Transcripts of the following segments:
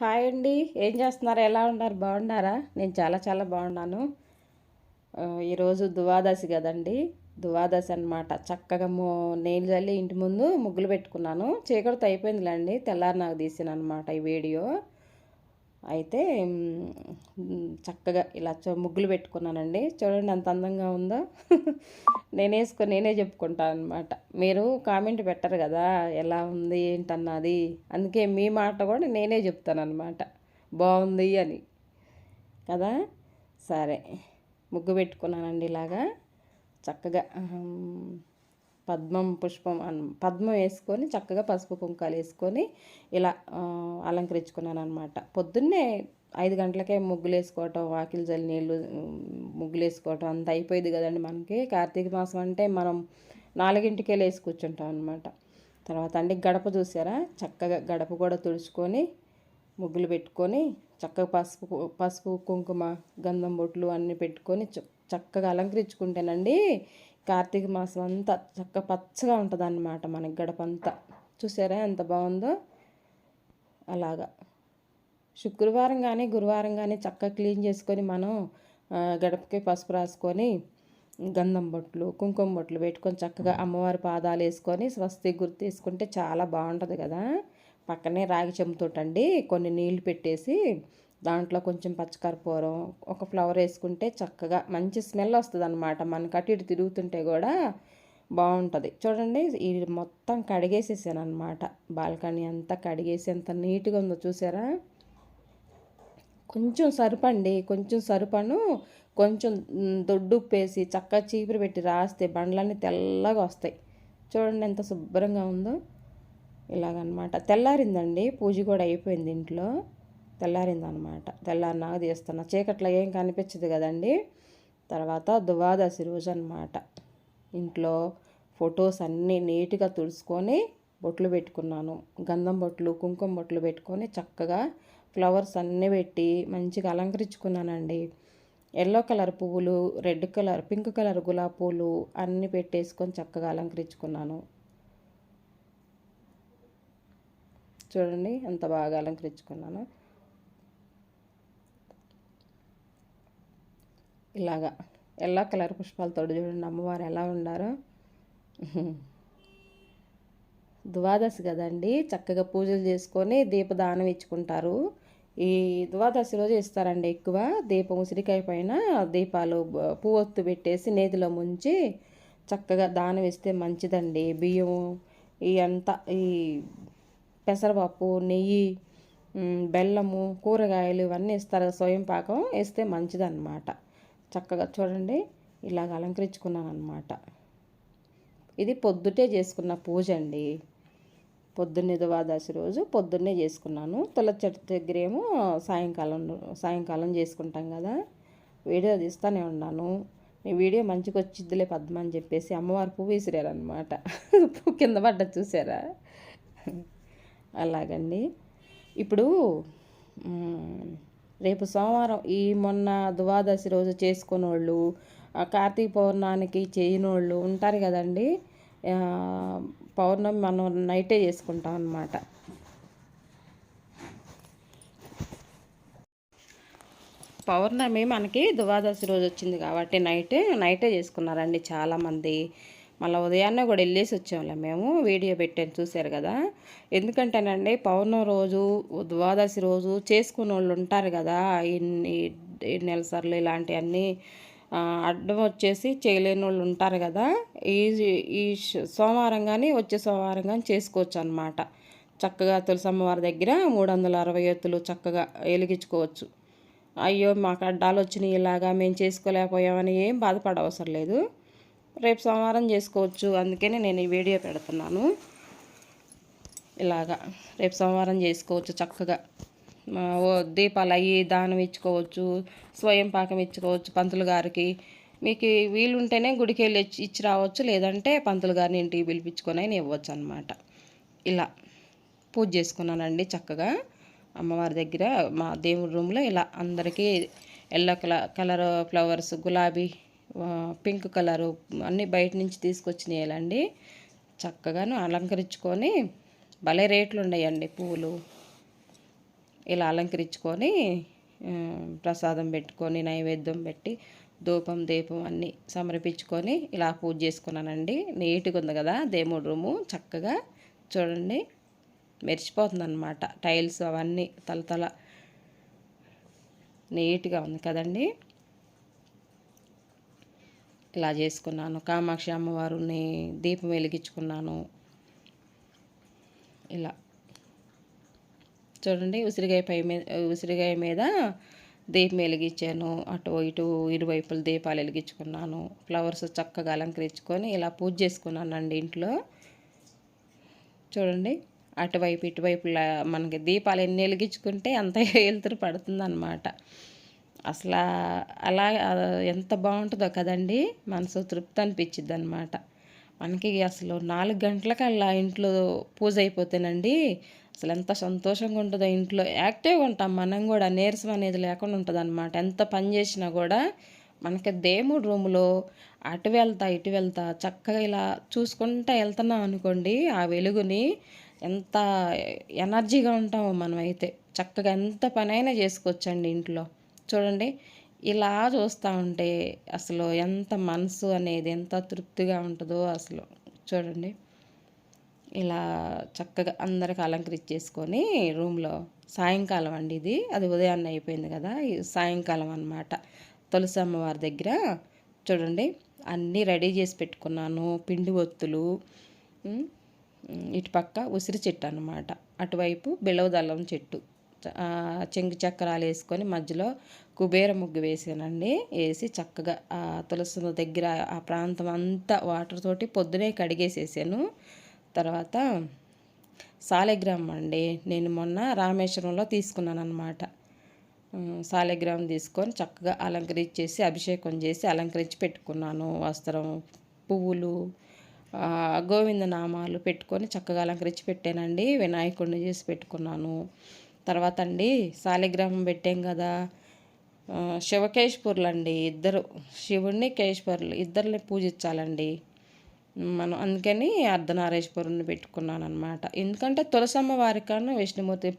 Hi అండి. ఏం చేస్తున్నారు? ఎలా ఉన్నారు? బాగున్నారా? నేను చాలా చాలా బాగున్నాను. ఈరోజు దువాదశి కదండి. దువాదశి అనమాట చక్కగా మో నీళ్ళు చల్లి ఇంటి ముందు ముగ్గులు పెట్టుకున్నాను. చీకటితో అయిపోయిందిలేండి. తెల్లారి నాకు తీసాను అనమాట ఈ వీడియో. అయితే చక్కగా ఇలా ముగ్గులు పెట్టుకున్నానండి. చూడండి ఎంత అందంగా ఉందో. నేను వేసుకొని నేనే చెప్పుకుంటాను అనమాట మీరు కామెంట్ పెట్టరు కదా ఎలా ఉంది ఏంటన్నది. అందుకే మీ మాట కూడా నేనే చెప్తాను అనమాట బాగుంది అని. కదా? సరే. ముగ్గు పెట్టుకున్నానండి ఇలాగా. చక్కగా పద్మం పుష్పం పద్మం వేసుకొని చక్కగా పసుపు కుంకాలు వేసుకొని ఇలా అలంకరించుకున్నాను అనమాట పొద్దున్నే ఐదు గంటలకే ముగ్గులు వేసుకోవటం వాకిలి జల్లి నీళ్ళు ముగ్గులు వేసుకోవటం అంత అయిపోయింది కదండి మనకి. కార్తీక మాసం అంటే మనం నాలుగింటికే లేసి కూర్చుంటాం అనమాట తర్వాత అండి గడప చూసారా? చక్కగా గడప కూడా తుడుచుకొని ముగ్గులు పెట్టుకొని చక్కగా పసుపు పసుపు కుంకుమ గంధం బొట్లు అన్నీ పెట్టుకొని చక్కగా అలంకరించుకుంటేనండి కార్తీక మాసం అంతా చక్క పచ్చగా ఉంటుంది అన్నమాట మనకి గడపంతా చూసారా ఎంత బాగుందో? అలాగా. శుక్రవారం కానీ గురువారం కానీ చక్కగా క్లీన్ చేసుకొని మనం గడపకి పసుపు రాసుకొని గంధం బొట్లు కుంకుమ బొట్లు పెట్టుకొని చక్కగా అమ్మవారి పాదాలు వేసుకొని స్వస్తి గుర్తు వేసుకుంటే చాలా బాగుంటుంది కదా? పక్కనే రాగి చెంబుతోటండి కొన్ని నీళ్ళు పెట్టేసి దాంట్లో కొంచెం పచ్చకర్పూరం ఒక ఫ్లవర్ వేసుకుంటే చక్కగా మంచి స్మెల్ వస్తుంది అనమాట మన అటు ఇటు తిరుగుతుంటే కూడా బాగుంటుంది. చూడండి ఇది మొత్తం కడిగేసేసాను అనమాట బాల్కనీ అంతా కడిగేసి ఎంత నీట్గా ఉందో చూసారా? కొంచెం సరుపండి కొంచెం సరుపను కొంచెం దొడ్డు ఉప్పేసి చక్కగా చీపురు పెట్టి రాస్తే బండ్లన్నీ తెల్లగా వస్తాయి. చూడండి ఎంత శుభ్రంగా ఉందో. ఇలాగనమాట తెల్లారిందండి పూజ కూడా అయిపోయింది ఇంట్లో. తెల్లారిందనమాట. తెల్లారినాక తీస్తున్నా. చీకట్లో ఏం కనిపించదు కదండి. తర్వాత దువాదశి రోజు అనమాట ఇంట్లో ఫొటోస్ అన్నీ నీట్గా తుడుచుకొని బొట్లు పెట్టుకున్నాను. గంధం బొట్లు కుంకుమ బొట్లు పెట్టుకొని చక్కగా ఫ్లవర్స్ అన్నీ పెట్టి మంచిగా అలంకరించుకున్నానండి. ఎల్లో కలర్ పువ్వులు రెడ్ కలర్ పింక్ కలర్ గులాబీ పూలు అన్నీ పెట్టేసుకొని చక్కగా అలంకరించుకున్నాను. చూడండి ఎంత బాగా అలంకరించుకున్నాను. ఇలాగా ఎల్లో కలర్ పుష్పాలతో చూడండి అమ్మవారు ఎలా ఉండారో. ద్వాదశి కదండి చక్కగా పూజలు చేసుకొని దీపదానం ఇచ్చుకుంటారు. ఈ ద్వాదశి రోజు ఇస్తారండి ఎక్కువ. దీపం ఉసిరికాయ పైన దీపాలు పువ్వొత్తు పెట్టేసి నేతిలో ముంచి చక్కగా దానం ఇస్తే మంచిదండి. బియ్యం ఈ అంతా ఈ పెసరపప్పు నెయ్యి బెల్లము కూరగాయలు ఇవన్నీ ఇస్తారు. స్వయం పాకం వేస్తే మంచిదన్నమాట. చక్కగా చూడండి ఇలాగ అలంకరించుకున్నాను అనమాట ఇది పొద్దుటే చేసుకున్న పూజ అండి పొద్దున్నే ద్వాదశి రోజు పొద్దున్నే చేసుకున్నాను. తుల చెట్టు దగ్గర ఏమో సాయంకాలం సాయంకాలం చేసుకుంటాం కదా. వీడియో తీస్తూనే ఉన్నాను. నీ వీడియో మంచిగా వచ్చిద్దిలే పద్మ అని చెప్పేసి అమ్మవారు పువ్వు విసిరారనమాట కింద పడ్డ చూసారా? అలాగండి. ఇప్పుడు రేపు సోమవారం ఈ మొన్న ద్వాదశి రోజు చేసుకునే వాళ్ళు కార్తీక పౌర్ణానికి చేయనోళ్ళు ఉంటారు కదండి. పౌర్ణమి మనం నైటే చేసుకుంటాం అన్నమాట. పౌర్ణమి మనకి ద్వాదశి రోజు వచ్చింది కాబట్టి నైటే నైటే చేసుకున్నారండి చాలామంది. మళ్ళీ ఉదయాన్నే కూడా వెళ్ళేసి వచ్చాంలే మేము. వీడియో పెట్టాను చూశారు కదా. ఎందుకంటేనండి పౌర్ణం రోజు ద్వాదశి రోజు చేసుకున్న వాళ్ళు ఉంటారు కదా. ఇన్ని నెలసర్లు ఇలాంటివన్నీ అడ్డం వచ్చేసి చేయలేని వాళ్ళు ఉంటారు కదా. ఈ ఈ సోమవారం కానీ వచ్చే సోమవారం కానీ చేసుకోవచ్చు అనమాట చక్కగా తులసమ్మవారి దగ్గర మూడు వందల అరవై ఎత్తులు చక్కగా వెలిగించుకోవచ్చు. అయ్యో మాకు అడ్డాలు వచ్చినాయి ఇలాగా మేము చేసుకోలేకపోయామని ఏం బాధపడవసరం లేదు. రేపు సోమవారం చేసుకోవచ్చు. అందుకనే నేను ఈ వీడియో పెడుతున్నాను. ఇలాగా రేపు సోమవారం చేసుకోవచ్చు చక్కగా. దీపాలు అయ్యి దానం ఇచ్చుకోవచ్చు స్వయం పాకం ఇచ్చుకోవచ్చు పంతులు గారికి. మీకు వీలుంటేనే గుడికి వెళ్ళి ఇచ్చి రావచ్చు. లేదంటే పంతులు గారిని ఇంటికి పిలిపించుకొని అయినా ఇవ్వచ్చు అనమాట ఇలా పూజ చేసుకున్నానండి చక్కగా. అమ్మవారి దగ్గర మా దేవుడి రూమ్లో ఇలా అందరికీ ఎల్లో కలర్ కలర్ ఫ్లవర్స్ గులాబీ పింక్ కలరు అన్నీ బయట నుంచి తీసుకొచ్చినాయాలండి. చక్కగాను అలంకరించుకొని భలే రేట్లు ఉన్నాయండి పువ్వులు ఇలా అలంకరించుకొని ప్రసాదం పెట్టుకొని నైవేద్యం పెట్టి ధూపం దీపం అన్నీ సమర్పించుకొని ఇలా పూజ చేసుకున్నానండి. నీట్గా ఉంది కదా దేముడు రూము. చక్కగా చూడండి మెరిచిపోతుందన్నమాట టైల్స్ అవన్నీ తలతల నీట్గా ఉంది కదండి. ఇలా చేసుకున్నాను. కామాక్షి అమ్మవారిని దీపం వెలిగించుకున్నాను. ఇలా. చూడండి ఉసిరికాయ పై మీద ఉసిరికాయ మీద దీపం వెలిగించాను. అటు ఇటు ఇరువైపులు దీపాలు వెలిగించుకున్నాను. ఫ్లవర్స్ చక్కగా అలంకరించుకొని ఇలా పూజ చేసుకున్నానండి ఇంట్లో. చూడండి అటువైపు ఇటువైపులా మనకి దీపాలు ఎన్ని వెలిగించుకుంటే అంత వెలుతురు పడుతుందన్నమాట. అసలు అలా ఎంత బాగుంటుందో కదండి. మనసు తృప్తి అనిపించిద్ది అనమాట మనకి అసలు నాలుగు గంటలకల్లా ఇంట్లో పూజ అయిపోతేనండి అసలు ఎంత సంతోషంగా ఉంటుందో. ఇంట్లో యాక్టివ్గా ఉంటాం మనం కూడా నీరసం అనేది లేకుండా ఉంటుంది అనమాట ఎంత పని చేసినా కూడా మనకి దేముడు రూములో అటు వెళ్తా ఇటు వెళ్తా చక్కగా ఇలా చూసుకుంటా వెళ్తున్నాం అనుకోండి ఆ వెలుగుని ఎంత ఎనర్జీగా ఉంటామో మనమైతే. చక్కగా ఎంత పనైనా చేసుకోవచ్చండి ఇంట్లో. చూడండి ఇలా చూస్తూ ఉంటే అసలు ఎంత మనసు అనేది ఎంత తృప్తిగా ఉంటుందో అసలు. చూడండి ఇలా చక్కగా అందరికి అలంకరించేసుకొని రూమ్లో సాయంకాలం అండి ఇది. అది ఉదయాన్నే అయిపోయింది కదా సాయంకాలం అన్నమాట. తులసి అమ్మవారి దగ్గర చూడండి అన్నీ రెడీ చేసి పెట్టుకున్నాను. పిండి ఒత్తులు ఇటుపక్క ఉసిరి చెట్టు అనమాట అటువైపు బిలవదల్లం చెట్టు. చెంగు చక్రాలు వేసుకొని మధ్యలో కుబేర ముగ్గు వేసానండి. వేసి చక్కగా ఆ తులసి దగ్గర ఆ ప్రాంతం అంతా వాటర్ తోటి పొద్దునే కడిగేసేసాను. తర్వాత సాలెగ్రామ్ అండి. నేను మొన్న రామేశ్వరంలో తీసుకున్నాను అనమాట సాలెగ్రామ్ తీసుకొని చక్కగా అలంకరించేసి అభిషేకం చేసి అలంకరించి పెట్టుకున్నాను. వస్త్రం పువ్వులు గోవిందనామాలు గోవింద నామాలు పెట్టుకొని చక్కగా అలంకరించి పెట్టానండి. వినాయకుడిని చేసి పెట్టుకున్నాను. తర్వాత అండి శాలిగ్రామం పెట్టాం కదా. ఆ, శివకేశ్వరులు అండి ఇద్దరు. శివుణ్ణి కేశ్వరులు ఇద్దరిని పూజించాలండి. మనం అందుకని అర్ధనారేశ్వరుని పెట్టుకున్నాను అనమాట ఎందుకంటే తులసమ్మ వారికను విష్ణుమూర్తి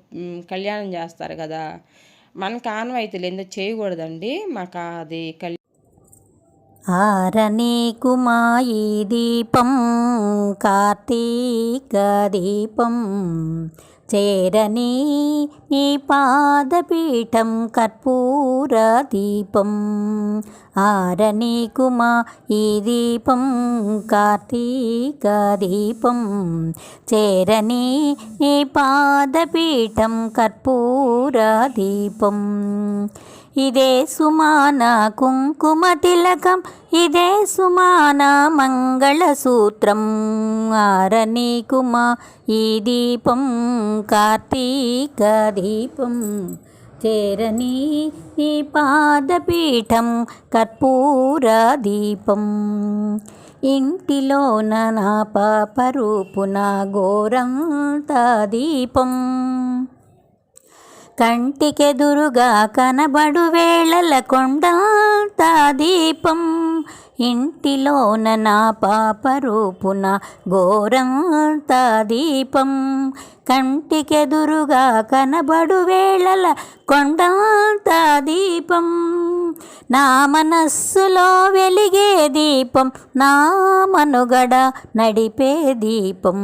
కళ్యాణం చేస్తారు కదా. మనకు ఆనవాయితీలు ఎందుకు చేయకూడదండి? మాకు అది కళ్యాణం ఆరనీకు కుమాయి దీపం కార్తీక దీపం చేరని నీ పాదపీఠం కర్పూర దీపం ఆరనీకు కుమా ఈ దీపం కార్తీక దీపం చేరని నీ పాదపీఠం కర్పూర దీపం ఇదే సుమాన కుంకుమ తిలకం ఇదే సుమాన మంగళసూత్రం ఆరనీకుమా ఈ దీపం కార్తీక దీపం. చేరని ఈ పాదపీఠం కర్పూర దీపం. ఇంటిలోన నా పాప రూపున గోరంత దీపం. కంటికెదురుగా కనబడు వేళల కొండంతా దీపం. ఇంటిలోన నా పాప రూపున ఘోరంతా దీపం. కంటికెదురుగా కనబడు వేళల కొండంతా దీపం. నా మనస్సులో వెలిగే దీపం నా మనుగడ నడిపే దీపం.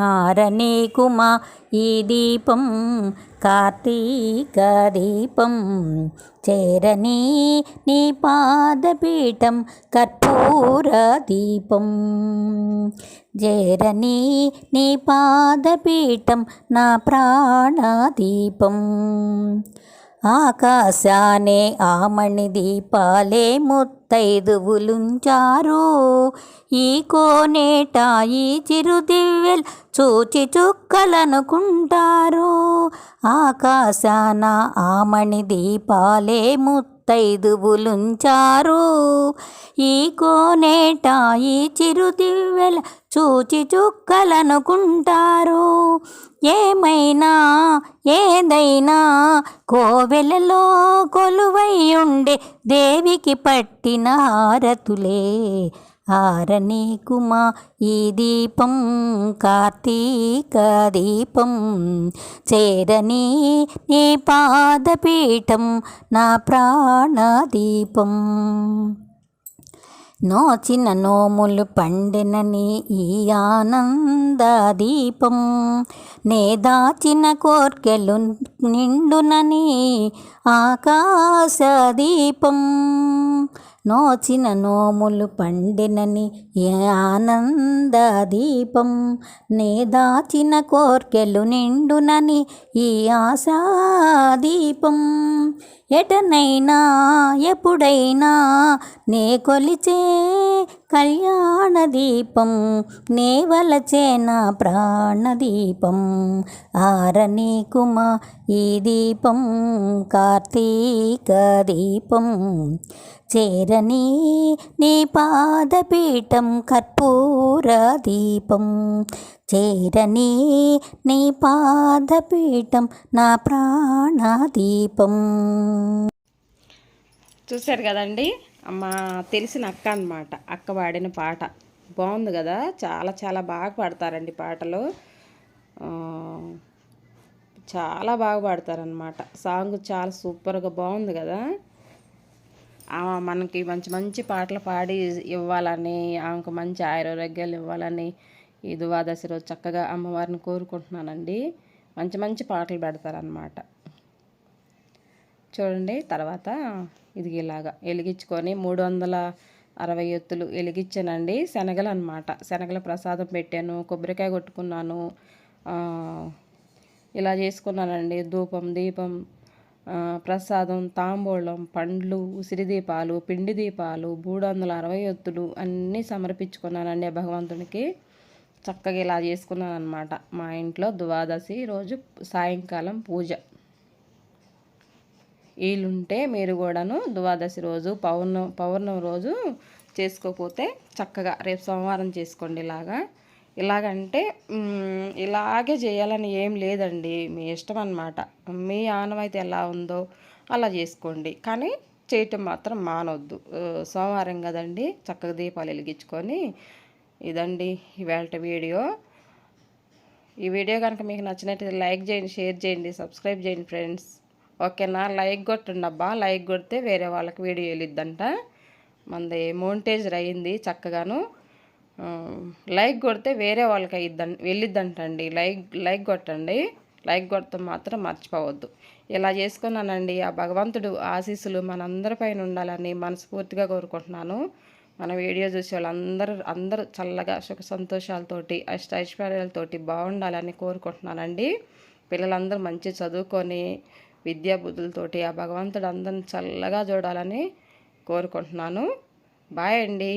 ఆరనీకుమా ఈ దీపం కార్తీక దీపం. చేరని నీ పాదపీఠం కర్పూర దీపం. చేరని నీ పాదపీఠం నా ప్రాణదీపం. ఆకాశానే ఆమణి దీపాలే ముత్తైదువులుంచారు. ఈ కోనేట ఈ చిరుదివ్యల్ చూచి చుక్కలనుకుంటారు. ఆకాశాన ఆమణి దీపాలే ముత్తైదువులుంచారు. ఈ కోనేట ఈ చిరుదివ్వెల చూచి చుక్కలనుకుంటారు. ఏమైనా ఏదైనా కోవెలలో కొలువై ఉండే దేవికి పట్టిన హారతులే. ఆరనీకుమా ఈ దీపం కార్తీక దీపం. చేరని నీ పాదపీఠం నా ప్రాణదీపం నోచిన నోములు పండినని ఈ ఆనంద దీపం. నే దాచిన కోర్కెలు నిండునని ఆకాశ దీపం. నోచిన నోములు పండినని ఆనంద దీపం. నే దాచిన కోర్కెలు నిండునని ఈ ఆశాదీపం ఎటనైనా ఎప్పుడైనా నే కొలిచే కళ్యాణ దీపం. నే వలచే నా ప్రాణదీపం ఆరని కుమా ఈ దీపం కార్తీక దీపం. చేరని నీ పాదపీఠం కర్పూర దీపం. చేరని నీ పాదపీఠం నా ప్రాణదీపం చూశారు కదండి? అమ్మ తెలిసిన అక్క అన్నమాట. అక్క పాడిన పాట. బాగుంది కదా? చాలా చాలా బాగా పాడతారండి పాటలు. చాలా బాగా పాడతారనమాట సాంగ్ చాలా సూపర్గా బాగుంది కదా? మనకి మంచి మంచి పాటలు పాడి ఇవ్వాలని ఆమెకు మంచి ఆయురోగ్యాలు ఇవ్వాలని ఈ ద్వాదశి రోజు చక్కగా అమ్మవారిని కోరుకుంటున్నానండి. మంచి మంచి పాటలు పెడతారనమాట చూడండి తర్వాత ఇది ఇలాగా వెలిగించుకొని మూడు వందల అరవై ఎత్తులు వెలిగించానండి. శనగలు అనమాట శనగల ప్రసాదం పెట్టాను కొబ్బరికాయ కొట్టుకున్నాను ఇలా చేసుకున్నానండి. ధూపం దీపం ప్రసాదం తాంబూలం పండ్లు ఉసిరి దీపాలు పిండి దీపాలు మూడు వందల అరవై ఒత్తులు అన్నీ సమర్పించుకున్నానండి భగవంతునికి. చక్కగా ఇలా చేసుకున్నాను అనమాట మా ఇంట్లో ద్వాదశి రోజు సాయంకాలం పూజ. వీలుంటే మీరు కూడాను ద్వాదశి రోజు పౌర్ణం పౌర్ణమి రోజు చేసుకోకపోతే చక్కగా రేపు సోమవారం చేసుకోండి ఇలాగా. ఇలాగంటే ఇలాగే చేయాలని ఏం లేదండి. మీ ఇష్టం అన్నమాట. మీ ఆనవాయితీ ఎలా ఉందో అలా చేసుకోండి. కానీ చేయటం మాత్రం మానవద్దు సోమవారం కదండి చక్కగా దీపాలు వెలిగించుకొని ఇదండి ఇవాళ వీడియో. ఈ వీడియో కనుక మీకు నచ్చినట్టు లైక్ చేయండి షేర్ చేయండి సబ్స్క్రైబ్ చేయండి ఫ్రెండ్స్. ఓకేనా? లైక్ కొట్టుండబ్బా. లైక్ కొడితే వేరే వాళ్ళకి వీడియో వెళ్ళిద్దంట. మనది మోంటేజర్ అయింది చక్కగాను. లైక్ కొడితే వేరే వాళ్ళకి అయ్యిద్దండి వెళ్ళిద్దంటండి. లైక్ లైక్ కొట్టండి. లైక్ కొడతాం మాత్రం మర్చిపోవద్దు. ఇలా చేసుకున్నానండి. ఆ భగవంతుడు ఆశీస్సులు మనందరిపైన ఉండాలని మనస్ఫూర్తిగా కోరుకుంటున్నాను. మన వీడియో చూసే వాళ్ళందరూ అందరూ చల్లగా సుఖ సంతోషాలతోటి అష్ట ఐశ్వర్యాలతోటి బాగుండాలని కోరుకుంటున్నానండి. పిల్లలందరూ మంచి చదువుకొని విద్యాబుద్ధులతోటి ఆ భగవంతుడు అందరిని చల్లగా చూడాలని కోరుకుంటున్నాను. బాయ్ అండి.